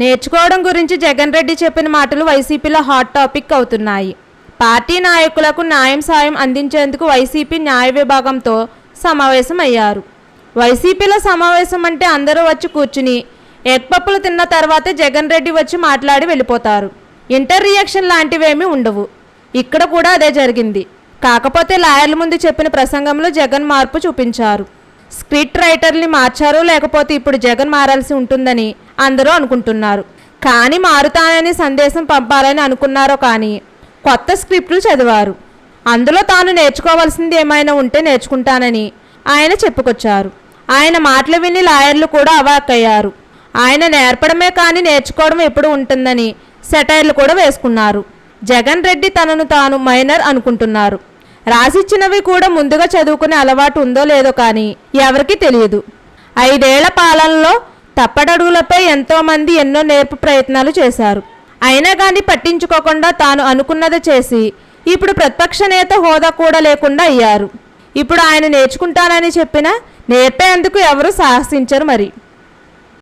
నేర్చుకోవడం గురించి జగన్ రెడ్డి చెప్పిన మాటలు వైసీపీలో హాట్ టాపిక్ అవుతున్నాయి. పార్టీ నాయకులకు న్యాయం సాయం అందించేందుకు వైసీపీ న్యాయ విభాగంతో సమావేశం అయ్యారు వైసీపీలో సమావేశం అంటే అందరూ వచ్చి కూర్చుని ఎగ్పప్పులు తిన్న తర్వాతే జగన్ రెడ్డి వచ్చి మాట్లాడి వెళ్ళిపోతారు. ఇంటర్ రియాక్షన్ లాంటివేమీ ఉండవు. ఇక్కడ కూడా అదే జరిగింది. కాకపోతే లాయర్ల ముందు చెప్పిన ప్రసంగంలో జగన్ మార్పు చూపించారు. స్క్రిప్ట్ రైటర్ని మార్చారో లేకపోతే ఇప్పుడు జగన్ మారాల్సి ఉంటుందని అందరూ అనుకుంటున్నారు. కానీ మారుతానని సందేశం పంపాలని అనుకున్నారో కానీ కొత్త స్క్రిప్ట్లు చదివారు. అందులో తాను నేర్చుకోవాల్సింది ఏమైనా ఉంటే నేర్చుకుంటానని ఆయన చెప్పుకొచ్చారు. ఆయన మాటలు విని లాయర్లు కూడా అవాక్కయ్యారు. ఆయన నేర్పడమే కానీ నేర్చుకోవడం ఎప్పుడు ఉంటుందని సెటైర్లు కూడా వేసుకున్నారు. జగన్ రెడ్డి తనను తాను మైనర్ అనుకుంటున్నారు. రాసిచ్చినవి కూడా ముందుగా చదువుకునే అలవాటు ఉందో లేదో కానీ ఎవరికీ తెలియదు. ఐదేళ్ళ పాలనలో తప్పడడుగులపై ఎంతోమంది ఎన్నో నేర్పు ప్రయత్నాలు చేశారు. అయినా కానీ పట్టించుకోకుండా తాను అనుకున్నది చేసి ఇప్పుడు ప్రతిపక్ష నేత హోదా కూడా లేకుండా అయ్యారు. ఇప్పుడు ఆయన నేర్చుకుంటానని చెప్పినా నేర్పేందుకు ఎవరు సాహసించరు మరి.